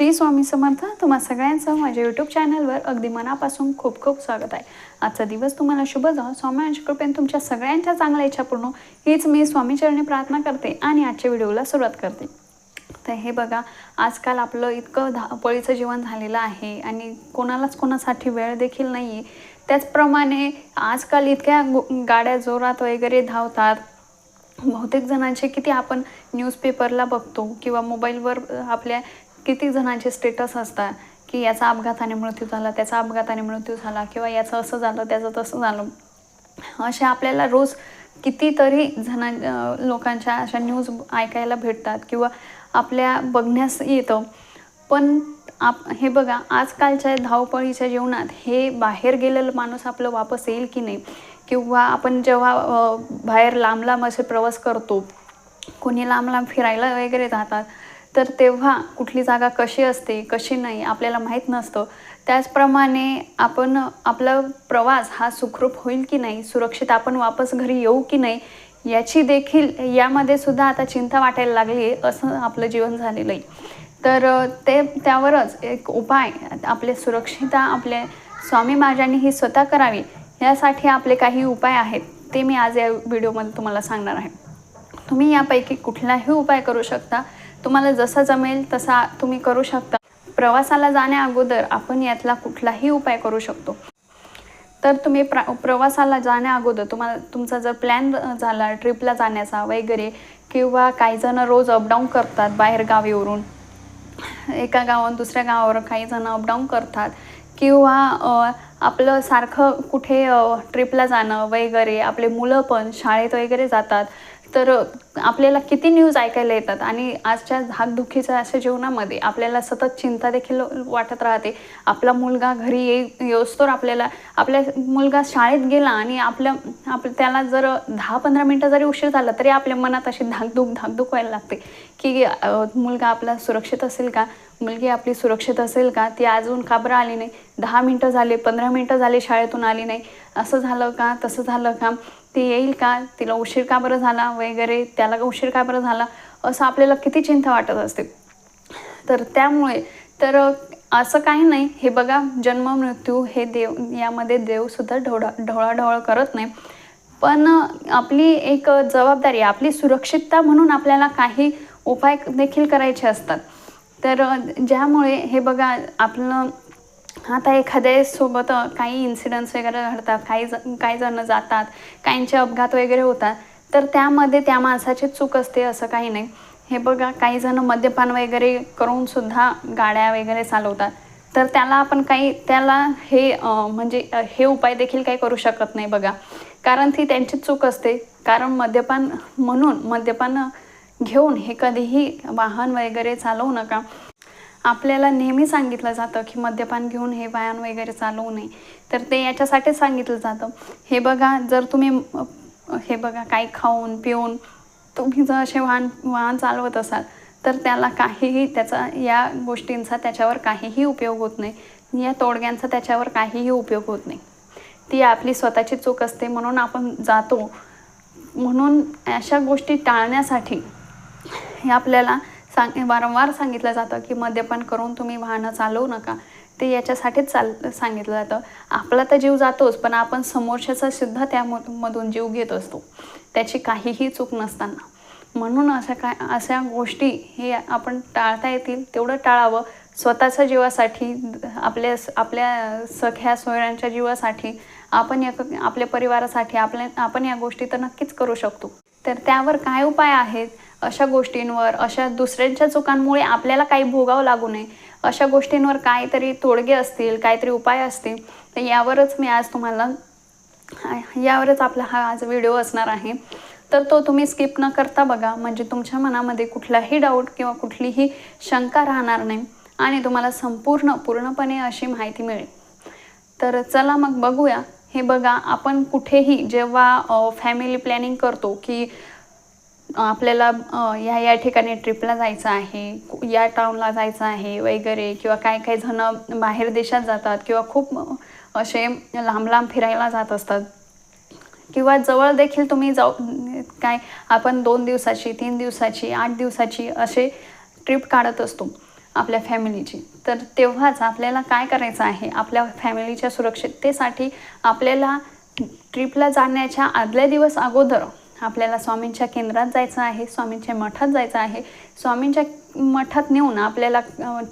श्री स्वामी समर्थ तुम्हा सगळ्यांचं माझ्या यूट्यूब चॅनलवर अगदी मनापासून खूप खूप स्वागत आहे. आजचा दिवस तुम्हाला शुभ जावं. स्वामींच्या कृपेने तुमच्या सगळ्यांच्या चांगल्या इच्छा पूर्ण हीच मी स्वामीचरणी प्रार्थना करते आणि आजच्या व्हिडिओला सुरुवात करते. तर हे बघा आजकाल आपलं इतकं धापळीचं जीवन झालेलं आहे आणि कोणालाच कोणासाठी वेळ देखील नाही आहे त्याचप्रमाणे आजकाल इतक्या गाड्या जोरात वगैरे धावतात. बहुतेक जणांचे किती आपण न्यूजपेपरला बघतो किंवा मोबाईलवर आपल्या किती जणांचे स्टेटस असतात की याचा अपघाताने मृत्यू झाला त्याचा अपघाताने मृत्यू झाला किंवा याचं असं झालं त्याचं तसं झालं. अशा आपल्याला रोज कितीतरी जणां लोकांच्या अशा न्यूज ऐकायला भेटतात किंवा आपल्या बघण्यास येतं. पण आप हे बघा आजकालच्या धावपळीच्या जीवनात हे बाहेर गेलेलं माणूस आपलं वापस येईल की नाही? किंवा आपण जेव्हा बाहेर लांब लांब असे प्रवास करतो कोणी लांब लांब फिरायला वगैरे जातात तर तेव्हा कुठली जागा कशी असते कशी नाही आपल्याला माहीत नसतं. त्याचप्रमाणे आपण आपला प्रवास हा सुखरूप होईल की नाही सुरक्षित आपण वापस घरी येऊ की नाही याची देखील यामध्ये सुद्धा आता चिंता वाटायला लागली आहे असं आपलं जीवन झालेलं आहे. तर ते त्यावरच एक उपाय आपले सुरक्षिता आपले स्वामी महाराजांनी ही स्वतः करावी यासाठी आपले काही उपाय आहेत ते मी आज या व्हिडिओमध्ये तुम्हाला सांगणार आहे. तुम्ही यापैकी कुठलाही उपाय करू शकता. तुम्हाला जसा जमेल तसा तुम्ही करू शकता. प्रवासाला जाण्या अगोदर आपण यातला कुठलाही उपाय करू शकतो. तर तुम्ही प्रा प्रवासाला जाण्या अगोदर तुम्हाला तुमचा जर प्लॅन झाला ट्रिपला जाण्याचा वगैरे किंवा काही जण रोज अपडाऊन करतात बाहेर गावीवरून एका गावात दुसऱ्या गावावर काही जण अपडाऊन करतात किंवा आपलं सारखं कुठे ट्रिपला जाणं वगैरे आपले मुलं पण शाळेत वगैरे जातात तर आपल्याला किती न्यूज ऐकायला येतात आणि आजच्या धाकधुकीच्या अशा जीवनामध्ये आपल्याला सतत चिंता देखील वाटत राहते. आपला मुलगा घरी येई येऊस्तोवर आपल्याला आपल्या मुलगा शाळेत गेला आणि आपल्या आप त्याला जर दहा पंधरा मिनटं जरी उशीर झाला तरी आपल्या मनात अशी धाकधूक धाकधूक व्हायला लागते की मुलगा आपला सुरक्षित असेल का? मुलगी आपली सुरक्षित असेल का? ती अजून का बरं आली नाही? दहा मिनटं झाले पंधरा मिनटं झाले शाळेतून आली नाही. असं झालं का? तसं झालं का? ती येईल का? तिला उशीर का बरं झाला वगैरे? त्याला उशीर का बरं झाला? असं आपल्याला किती चिंता वाटत असते. तर त्यामुळे तर असं काही नाही. हे बघा जन्म मृत्यू हे देव यामध्ये देवसुद्धा ढोळा ढोळाढोळ करत नाही. पण आपली एक जबाबदारी आपली सुरक्षितता म्हणून आपल्याला काही उपाय देखील करायचे असतात. तर ज्यामुळे हे बघा आपलं आता एखाद्या सोबत काही इन्सिडन्ट्स वगैरे घडतात काही ज काही जणं जातात काहींचे अपघात वगैरे होतात तर त्यामध्ये त्या माणसाची चूक असते असं काही नाही. हे बघा काही जण मद्यपान वगैरे करूनसुद्धा गाड्या वगैरे चालवतात. तर त्याला आपण काही त्याला हे म्हणजे हे उपाय देखील काही करू शकत नाही बघा. कारण ती त्यांची चूक असते. कारण मद्यपान म्हणून मद्यपान घेऊन हे कधीही वाहन वगैरे चालवू नका. आपल्याला नेहमी सांगितलं जातं की मद्यपान घेऊन हे वायान वगैरे चालवू नये. तर ते याच्यासाठीच सांगितलं जातं. हे बघा जर तुम्ही हे बघा काही खाऊन पिऊन तुम्ही जर असे वाहन वाहन चालवत असाल तर त्याला काहीही त्याचा या गोष्टींचा त्याच्यावर काहीही उपयोग होत नाही. या तोडग्यांचा त्याच्यावर काहीही उपयोग होत नाही. ती आपली स्वतःची चूक असते म्हणून आपण जातो. म्हणून अशा गोष्टी टाळण्यासाठी हे आपल्याला सांग वारंवार सांगितलं जातं की मद्यपान करून तुम्ही वाहनं चालवू नका. ते याच्यासाठीच चाल सांगितलं जातं. आपला तर जीव जातोच पण आपण समोरच्याचा सुद्धा त्यामधून जीव घेत असतो. त्याची काहीही चूक नसताना. म्हणून अशा काय अशा गोष्टी हे आपण टाळता येतील. तेवढं टाळावं. स्वतःच्या जीवासाठी आपल्या आपल्या सख्या सोयऱ्यांच्या जीवासाठी आपण या आपल्या परिवारासाठी आपल्या आपण या गोष्टी तर नक्कीच करू शकतो. तर त्यावर काय उपाय आहेत? अशा गोष्टींवर अशा दुसऱ्यांच्या चुकांमुळे आपल्याला काही भोगावं लागू नये. अशा गोष्टींवर काहीतरी तोडगे असतील काहीतरी उपाय असतील तर यावरच मी आज तुम्हाला यावरच आपला हा आज व्हिडिओ असणार आहे. तर तो तुम्ही स्किप न करता बघा. म्हणजे तुमच्या मनामध्ये कुठलाही डाऊट किंवा कुठलीही शंका राहणार नाही आणि तुम्हाला संपूर्ण पूर्णपणे अशी माहिती मिळेल. तर चला मग बघूया. हे बघा आपण कुठेही जेव्हा फॅमिली प्लॅनिंग करतो की आपल्याला या या ठिकाणी ट्रिपला जायचं आहे या टाऊनला जायचं आहे वगैरे किंवा काही काही जण बाहेर देशात जातात किंवा खूप असे लांब लांब फिरायला जात असतात. किंवा जवळ देखील तुम्ही जाऊ काय आपण दोन दिवसाची तीन दिवसाची आठ दिवसाची असे ट्रिप काढत असतो आपल्या फॅमिलीची तर तेव्हाच आपल्याला काय करायचं आहे? आपल्या फॅमिलीच्या सुरक्षिततेसाठी आपल्याला ट्रिपला जाण्याच्या आदल्या दिवस अगोदर आपल्याला स्वामींच्या केंद्रात जायचं आहे स्वामींच्या मठात जायचं आहे. स्वामींच्या मठात नेऊन आपल्याला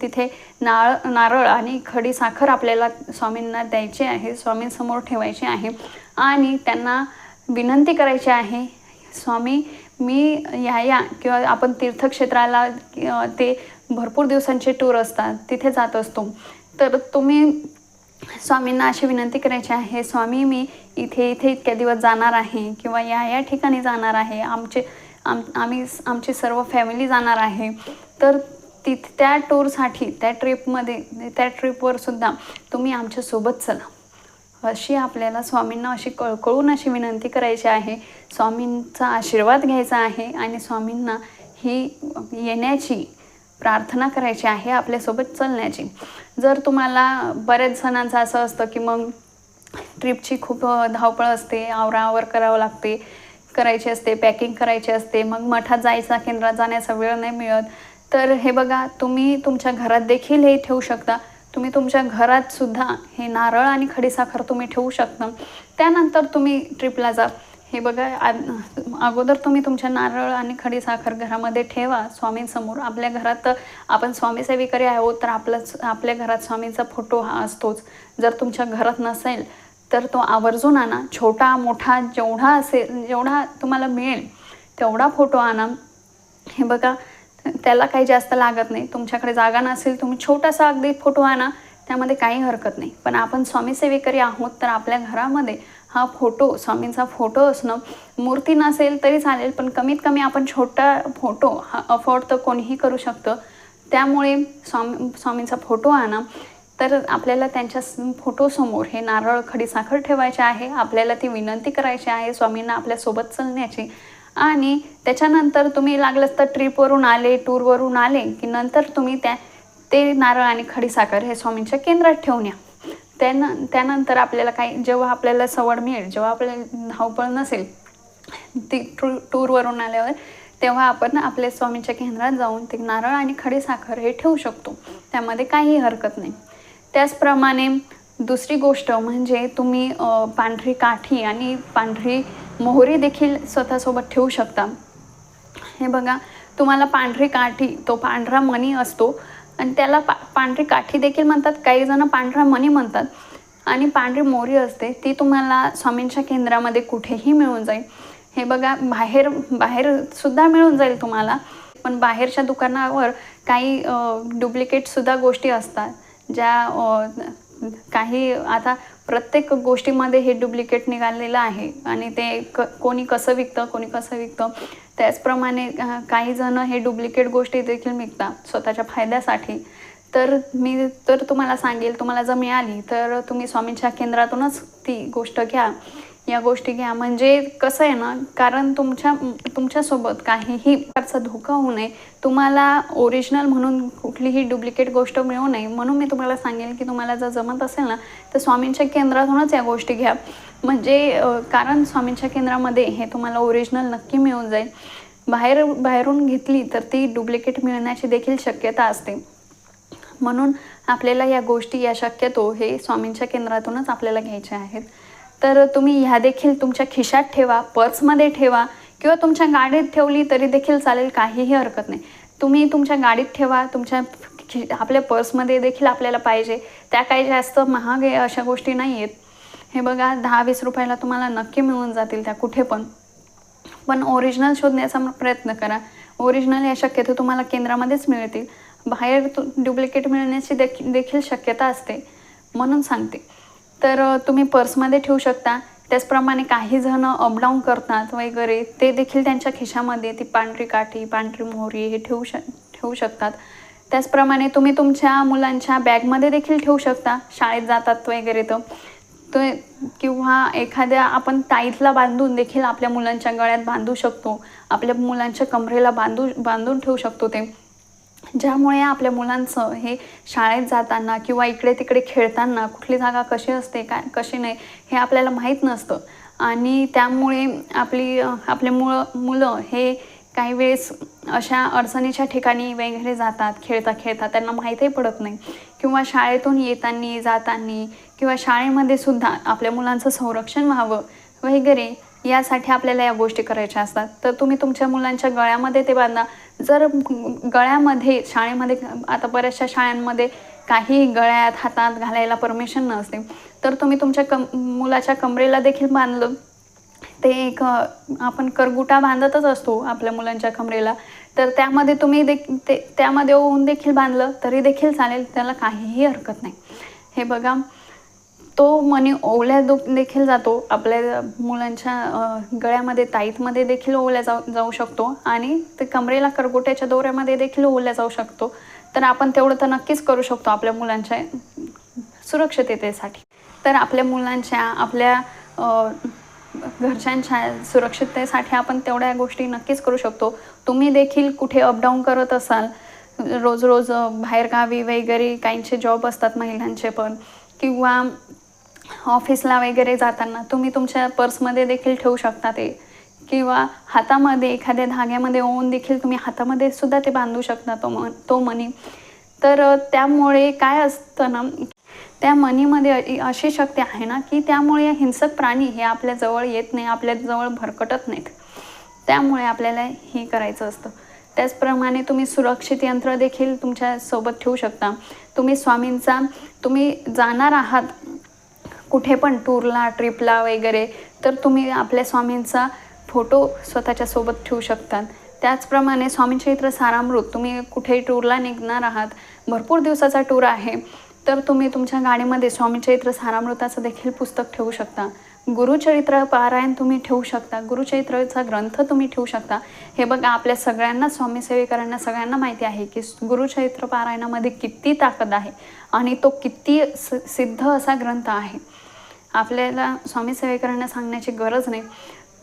तिथे नाळ नारळ आणि खडी साखर आपल्याला स्वामींना द्यायची आहे स्वामींसमोर ठेवायची आहे आणि त्यांना विनंती करायची आहे स्वामी मी या या किंवा आपण तीर्थक्षेत्राला ते भरपूर दिवसांचे टूर असतात तिथे जात असतो. तर तुम्ही स्वामींना अशी विनंती करायची आहे स्वामी मी इथे इथे इतक्या दिवस जाणार आहे किंवा या या ठिकाणी जाणार आहे आमचे आम आम्ही आमची सर्व फॅमिली जाणार आहे. तर तिथ त्या टूरसाठी त्या ट्रिपमध्ये त्या ट्रिपवर सुद्धा तुम्ही आमच्यासोबत चला. अशी आपल्याला स्वामींना अशी कळकळून अशी विनंती करायची आहे. स्वामींचा आशीर्वाद घ्यायचा आहे आणि स्वामींना ही येण्याची प्रार्थना करायची आहे आपल्यासोबत चालण्याची. जर तुम्हाला बऱ्याच जणांचं असं असतं की मग ट्रिपची खूप धावपळ असते आवराआवर करावं लागते करायची असते पॅकिंग करायची असते मग मठात जायचा केंद्रात जाण्याचा वेळ नाही मिळत. तर हे बघा तुम्ही तुमच्या घरात देखील हे ठेवू शकता. तुम्ही तुमच्या घरातसुद्धा हे नारळ आणि खडीसाखर तुम्ही ठेवू शकता. त्यानंतर तुम्ही ट्रिपला जा. हे बघा अगोदर तुम्ही तुमच्या नारळ आणि खडीसाखर घरामध्ये ठेवा स्वामींसमोर. आपल्या घरात तर आपण स्वामी सेविकरी आहोत तर आपलाच आपल्या घरात स्वामींचा फोटो हा असतोच. जर तुमच्या घरात नसेल तर तो आवर्जून आणा. छोटा मोठा जेवढा असेल जेवढा तुम्हाला मिळेल तेवढा फोटो आणा. हे बघा त्याला काही जास्त लागत नाही. तुमच्याकडे जागा नसेल तुम्ही छोटासा अगदी फोटो आणा. त्यामध्ये काही हरकत नाही. पण आपण स्वामीसेविकरी आहोत तर आपल्या घरामध्ये हा फोटो स्वामींचा फोटो असणं मूर्ती नसेल तरी चालेल पण कमीत कमी आपण छोटा फोटो हा अफोर्ड तर कोणीही करू शकतं. त्यामुळे स्वामी स्वामींचा फोटो आणा. तर आपल्याला त्यांच्या फोटोसमोर हे नारळ खडी साखर ठेवायचे आहे. आपल्याला ती विनंती करायची आहे स्वामींना आपल्यासोबत चलण्याची. आणि त्याच्यानंतर तुम्ही लागलंच तर ट्रिपवरून आले टूरवरून आले की नंतर तुम्ही त्या ते नारळ आणि खडीसाखर हे स्वामींच्या केंद्रात ठेवून या. त्यानं त्यानंतर आपल्याला काही जेव्हा आपल्याला सवड मिळेल जेव्हा आपल्याला धावपळ नसेल ती टू टूरवरून आल्यावर तेव्हा आपण आपल्या स्वामींच्या केंद्रात जाऊन ते नारळ आणि खडीसाखर हे ठेवू शकतो. त्यामध्ये काही हरकत नाही. त्याचप्रमाणे दुसरी गोष्ट म्हणजे तुम्ही पांढरी काठी आणि पांढरी मोहरी देखील स्वतःसोबत ठेवू शकता. हे बघा तुम्हाला पांढरी काठी तो पांढरा मणी असतो आणि त्याला पा पांढरी काठी देखील म्हणतात. काही जण पांढरा मणी म्हणतात. आणि पांढरी मोरी असते. ती तुम्हाला स्वामींच्या केंद्रामध्ये कुठेही मिळून जाईल. हे बघा बाहेर बाहेर सुद्धा मिळून जाईल तुम्हाला. पण बाहेरच्या दुकानावर काही डुप्लिकेटसुद्धा गोष्टी असतात. ज्या काही आता प्रत्येक गोष्टीमध्ये हे डुप्लिकेट निघालेलं आहे. आणि ते क कोणी कसं विकतं कोणी कसं विकतं. त्याचप्रमाणे काही जण हे डुप्लिकेट गोष्टी देखील विकतात स्वतःच्या फायद्यासाठी. तर मी तर तुम्हाला सांगेल तुम्हाला जर मिळाली तर तुम्ही स्वामींच्या केंद्रातूनच ती गोष्ट घ्या. या गोष्टी घ्या. म्हणजे कसं आहे ना कारण तुमच्या तुमच्यासोबत काहीही प्रकारचा धोका होऊ नये. तुम्हाला ओरिजिनल म्हणून कुठलीही डुप्लिकेट गोष्ट मिळू नये. म्हणून मी तुम्हाला सांगेल की तुम्हाला जर जमत असेल ना तर स्वामींच्या केंद्रातूनच या गोष्टी घ्या. म्हणजे कारण स्वामींच्या केंद्रामध्ये हे तुम्हाला ओरिजिनल नक्की मिळून जाईल. बाहेर बाहेरून घेतली तर ती डुप्लिकेट मिळण्याची देखील शक्यता असते. म्हणून आपल्याला या गोष्टी या शक्यतो हे स्वामींच्या केंद्रातूनच आपल्याला घ्यायच्या आहेत. तर तुम्ही ह्या देखील तुमच्या खिशात ठेवा पर्समध्ये ठेवा किंवा तुमच्या गाडीत ठेवली तरी देखील चालेल काहीही हरकत नाही. तुम्ही तुमच्या गाडीत ठेवा तुमच्या खि आपल्या पर्समध्ये देखील आपल्याला पाहिजे. त्या काही जास्त महाग आहे अशा गोष्टी नाही आहेत हे बघा दहा वीस रुपयाला तुम्हाला नक्की मिळून जातील त्या कुठे पण. पण ओरिजिनल शोधण्याचा प्रयत्न करा. ओरिजिनल या शक्यतो तुम्हाला केंद्रामध्येच मिळतील. बाहेर तु डुप्लिकेट मिळण्याची देखील देखील शक्यता असते. म्हणून सांगते. तर तुम्ही पर्समध्ये ठेवू शकता. त्याचप्रमाणे काही जण अपडाऊन करतात वगैरे ते देखील त्यांच्या खिशामध्ये ती पांढरी काठी पांढरी मोहरी हे ठेवू श ठेवू शकतात. त्याचप्रमाणे तुम्ही तुमच्या मुलांच्या बॅगमध्ये देखील ठेवू शकता शाळेत जातात वगैरे तर. तो किंवा एखाद्या आपण ताईतला बांधून देखील आपल्या मुलांच्या गळ्यात बांधू शकतो. आपल्या मुलांच्या कमरेला बांधू बांधून ठेवू शकतो ते. ज्यामुळे आपल्या मुलांचं हे शाळेत जाताना किंवा इकडे तिकडे खेळताना कुठली जागा कशी असते काय कशी नाही हे आपल्याला माहीत नसतं. आणि त्यामुळे आपली आपले मुळ मुलं हे काही वेळेस अशा अडचणीच्या ठिकाणी वगैरे जातात खेळता खेळता त्यांना माहीतही पडत नाही. किंवा शाळेतून येताना जाताना किंवा शाळेमध्ये सुद्धा आपल्या मुलांचं संरक्षण व्हावं वगैरे यासाठी आपल्याला या गोष्टी करायच्या असतात. तर तुम्ही तुमच्या मुलांच्या गळ्यामध्ये ते बांधा. जर गळ्यामध्ये शाळेमध्ये आता बऱ्याचशा शाळांमध्ये काही गळ्यात हातात घालायला परमिशन नसते. तर तुम्ही तुमच्या कम मुलाच्या कमरेला देखील बांधलं. ते एक आपण करगुटा बांधतच असतो आपल्या मुलांच्या कमरेला. तर त्यामध्ये तुम्ही देख ते त्यामध्ये ओवून देखील बांधलं तरी देखील चालेल. त्याला काहीही हरकत नाही. हे बघा. तो मनी ओवल्या दो देखील जातो. आपल्या मुलांच्या गळ्यामध्ये ताईतमध्ये देखील ओवल्या जाऊ जाऊ शकतो. आणि ते कमरेला करगोट्याच्या दोऱ्यामध्ये देखील ओवल्या जाऊ शकतो. तर आपण तेवढं तर नक्कीच करू शकतो आपल्या मुलांच्या सुरक्षिततेसाठी. तर आपल्या मुलांच्या आपल्या घरच्यांच्या सुरक्षिततेसाठी आपण तेवढ्या गोष्टी नक्कीच करू शकतो. तुम्ही देखील कुठे अपडाऊन करत असाल रोज रोज बाहेरगावी वगैरे काहींचे जॉब असतात महिलांचे पण किंवा ऑफिसला वगैरे जाताना तुम्ही तुमच्या पर्समध्ये देखील ठेवू शकता ते. किंवा हातामध्ये एखाद्या धाग्यामध्ये ओवून देखील तुम्ही हातामध्ये सुद्धा ते बांधू शकता तो मन तो मनी तर त्यामुळे काय असतं ना त्या मनीमध्ये अशी शक्ती आहे ना की त्यामुळे हिंसक प्राणी हे आपल्याजवळ येत नाही आपल्याजवळ भरकटत नाहीत. त्यामुळे आपल्याला हे करायचं असतं. त्याचप्रमाणे तुम्ही सुरक्षित यंत्र देखील तुमच्यासोबत ठेवू शकता. तुम्ही स्वामींचा तुम्ही जाणार आहात कुठे पण टूरला ट्रिपला वगैरे तर तुम्ही आपल्या स्वामींचा फोटो स्वतःच्या सोबत ठेवू शकतात. त्याचप्रमाणे स्वामीचरित्र सारामृत तुम्ही कुठेही टूरला निघणार आहात भरपूर दिवसाचा टूर आहे तर तुम्ही तुमच्या गाडीमध्ये स्वामीचरित्र सारामृताचं देखील पुस्तक ठेवू शकता. गुरुचरित्र पारायण तुम्ही ठेवू शकता गुरुचरित्राचा ग्रंथ तुम्ही ठेवू शकता. हे बघा आपल्या सगळ्यांना स्वामी सेवेकरांना सगळ्यांना माहिती आहे की गुरुचरित्र पारायणामध्ये किती ताकद आहे आणि तो किती स सिद्ध असा ग्रंथ आहे. आपल्याला स्वामी सेवेकरांना सांगण्याची गरज नाही.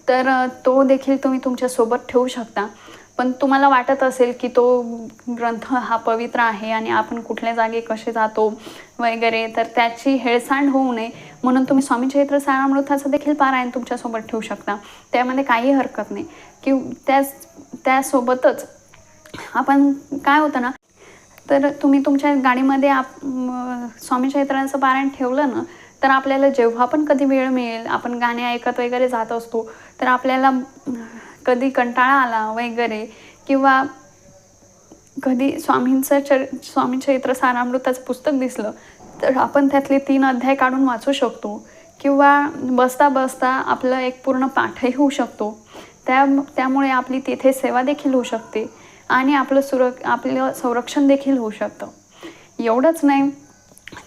तर तो देखील तुम्ही तुमच्यासोबत ठेवू शकता. पण तुम्हाला वाटत असेल की तो ग्रंथ हा पवित्र आहे आणि आपण कुठल्या जागे कसे जातो वगैरे तर त्याची हेळसांड होऊ नये. म्हणून तुम्ही स्वामी चरित्र सारामृताचं देखील पारायण तुमच्यासोबत ठेवू शकता. त्यामध्ये काही हरकत नाही. की त्याच त्यासोबतच आपण काय होतं ना तर तुम्ही तुमच्या गाडीमध्ये आप स्वामी चैत्राचं पारायण ठेवलं ना तर आपल्याला जेव्हा पण कधी वेळ मिळेल आपण गाणे ऐकत वगैरे जात असतो तर आपल्याला कधी कंटाळा आला वगैरे किंवा कधी स्वामींचं चर स्वामी चरित्र सारामृताचं पुस्तक दिसलं तर आपण त्यातले तीन अध्याय काढून वाचू शकतो. किंवा बसता बसता आपलं एक पूर्ण पाठही होऊ शकतो. त्या त्यामुळे आपली तिथे सेवा देखील होऊ शकते आणि आपलं सुर आपलं संरक्षण देखील होऊ शकतं. एवढंच नाही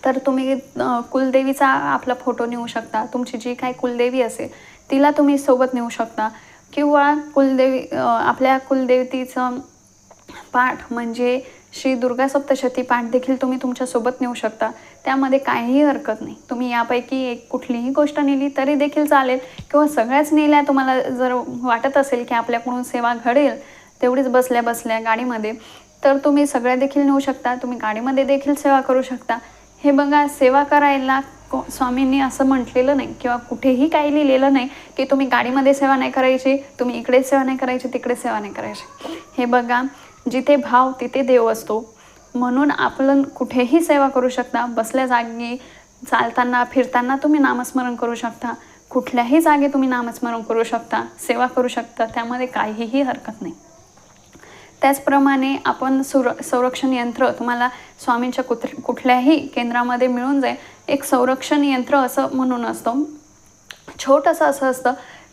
तर तुम्ही कुलदेवीचा आपला फोटो नेऊ शकता. तुमची जी काही कुलदेवी असेल तिला तुम्ही सोबत नेऊ शकता. किंवा कुलदेवी आपल्या कुलदेवतीचं पाठ म्हणजे श्री दुर्गा सप्तशती पाठ देखील तुम्ही तुमच्यासोबत नेऊ शकता. त्यामध्ये काहीही हरकत नाही. तुम्ही यापैकी एक कुठलीही गोष्ट नेली तरी देखील चालेल. किंवा सगळ्याच नेल्या तुम्हाला जर वाटत असेल की आपल्याकडून सेवा घडेल तेवढीच बसल्या बसल्या गाडीमध्ये तर तुम्ही सगळ्या देखील नेऊ शकता. तुम्ही गाडीमध्ये देखील सेवा करू शकता. हे बघा सेवा करायला को स्वामींनी असं म्हटलेलं नाही किंवा कुठेही काही लिहिलेलं नाही की तुम्ही गाडीमध्ये सेवा नाही करायची तुम्ही इकडे सेवा नाही करायची तिकडे सेवा नाही करायची. हे बघा जिथे भाव तिथे देव असतो. म्हणून आपण कुठेही सेवा करू शकता. बसल्या जागी चालताना फिरताना तुम्ही नामस्मरण करू शकता. कुठल्याही जागी तुम्ही नामस्मरण करू शकता. सेवा करू शकता. त्यामध्ये काहीही हरकत नाही. त्याचप्रमाणे आपण सुर संरक्षण यंत्र तुम्हाला स्वामींच्या कुठ कुठल्याही केंद्रामध्ये मिळून जाईल. एक संरक्षण यंत्र असं म्हणून असतं. छोटंसं असं असतं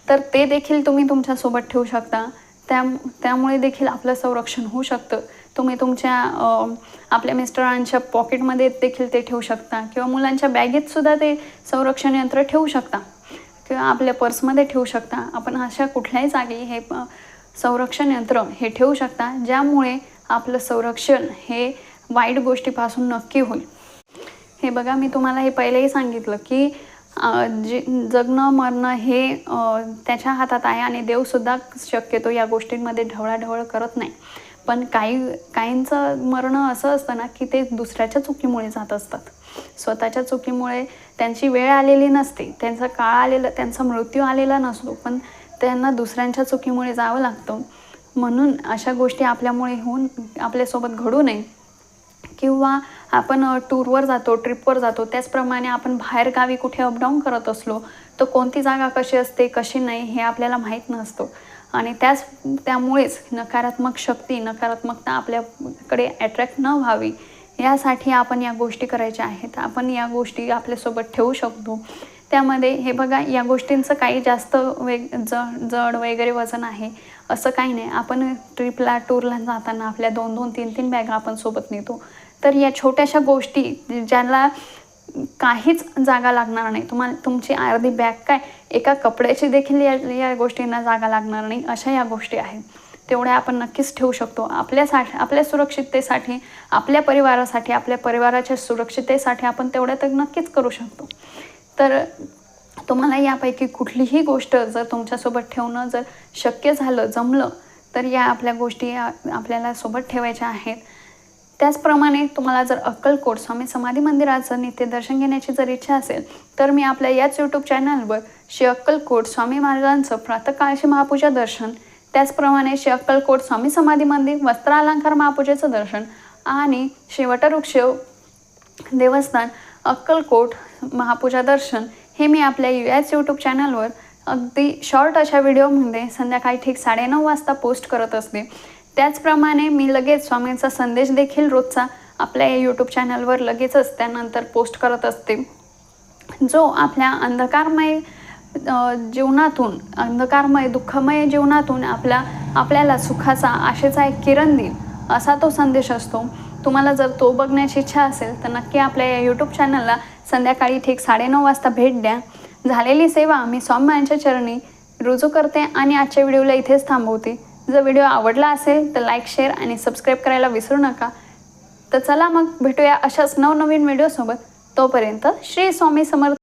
तर ते देखील तुम्ही तुमच्यासोबत ठेवू शकता. त्या त्यामुळे देखील आपलं संरक्षण होऊ शकतं. तुम्ही तुमच्या आपल्या मिस्टरांच्या पॉकेटमध्ये देखील ते ठेवू शकता. किंवा मुलांच्या बॅगेतसुद्धा ते संरक्षण यंत्र ठेवू शकता. किंवा आपल्या पर्समध्ये ठेवू शकता. आपण अशा कुठल्याही जागी हे संरक्षण यंत्र हे ठेवू शकता ज्यामुळे आपलं संरक्षण हे वाईट गोष्टीपासून नक्की होईल. हे बघा मी तुम्हाला हे पहिलेही सांगितलं की जे जगणं मरणं हे त्याच्या हातात आहे आणि देवसुद्धा शक्यतो या गोष्टींमध्ये ढवळाढवळ करत नाही. पण काही काहींचं मरणं असं असतं ना की ते दुसऱ्याच्या चुकीमुळे जात असतात. स्वतःच्या चुकीमुळे त्यांची वेळ आलेली नसते. त्यांचा काळ आलेला त्यांचा मृत्यू आलेला नसतो. पण त्यांना दुसऱ्यांच्या चुकीमुळे जावं लागतं. म्हणून अशा गोष्टी आपल्यामुळे होऊन आपल्यासोबत घडू नये. किंवा आपण टूरवर जातो ट्रिपवर जातो त्याचप्रमाणे आपण बाहेर गावी कुठे अपडाऊन करत असलो तर कोणती जागा कशी असते कशी नाही हे आपल्याला माहीत नसतं. आणि त्याच त्यामुळेच नकारात्मक शक्ती नकारात्मकता आपल्याकडे अट्रॅक्ट न व्हावी यासाठी आपण या गोष्टी करायच्या आहेत. आपण या गोष्टी आपल्यासोबत ठेवू शकतो. त्यामध्ये हे बघा या गोष्टींचं काही जास्त वेग जड जड वगैरे वजन आहे असं काही नाही. आपण ट्रिपला टूरला जाताना आपल्या दोन दोन तीन तीन बॅगा आपण सोबत नेतो. तर या छोट्याशा गोष्टी ज्याला काहीच जागा लागणार नाही. तुम्हाला तुमची अर्धी बॅग काय एका कपड्याची देखील या या गोष्टींना जागा लागणार नाही अशा या गोष्टी आहेत. तेवढ्या आपण नक्कीच ठेवू शकतो. आपल्यासाठी आपल्या सुरक्षिततेसाठी आपल्या परिवारासाठी आपल्या परिवाराच्या सुरक्षिततेसाठी आपण तेवढ्या तर नक्कीच करू शकतो. तर तुम्हाला यापैकी कुठलीही गोष्ट जर तुमच्यासोबत ठेवणं जर शक्य झालं जमलं तर या आपल्या गोष्टी आपल्याला सोबत ठेवायच्या आहेत. त्याचप्रमाणे तुम्हाला जर अक्कलकोट स्वामी समाधी मंदिराचं नित्य दर्शन घेण्याची जर इच्छा असेल तर मी आपल्या याच यूट्यूब चॅनलवर श्री अक्कलकोट स्वामी महाराजांचं प्रातकाळशी महापूजा दर्शन त्याचप्रमाणे श्री अक्कलकोट स्वामी समाधी मंदिर वस्त्रालंकार महापूजेचं दर्शन आणि श्री वटवृक्ष देवस्थान अक्कलकोट महापूजा दर्शन हे मी आपल्या यू याच यूट्यूब चॅनलवर अगदी शॉर्ट अशा व्हिडिओमध्ये संध्याकाळी ठीक साडेनऊ वाजता पोस्ट करत असते. त्याचप्रमाणे मी लगेच स्वामींचा संदेश देखील रोजचा आपल्या या यूट्यूब चॅनलवर लगेचच त्यानंतर पोस्ट करत असते. जो आपल्या अंधकारमय जीवनातून अंधकारमय दुःखमय जीवनातून आपल्या आपल्याला सुखाचा आशेचा एक किरण देईल असा तो संदेश असतो. तुम्हाला जर तो बघण्याची इच्छा असेल तर नक्की आपल्या या यूट्यूब चॅनलला संध्याकाळी ठीक साडेनऊ वाजता भेट द्या. झालेली सेवा मी स्वामींच्या चरणी रुजू करते आणि आजच्या व्हिडिओला इथेच थांबवते. जर व्हिडिओ आवडला असेल तर लाईक शेअर आणि सबस्क्राईब करायला विसरू नका. तर चला मग भेटूया अशाच नवनवीन व्हिडिओसोबत. तोपर्यंत श्री स्वामी समर्थ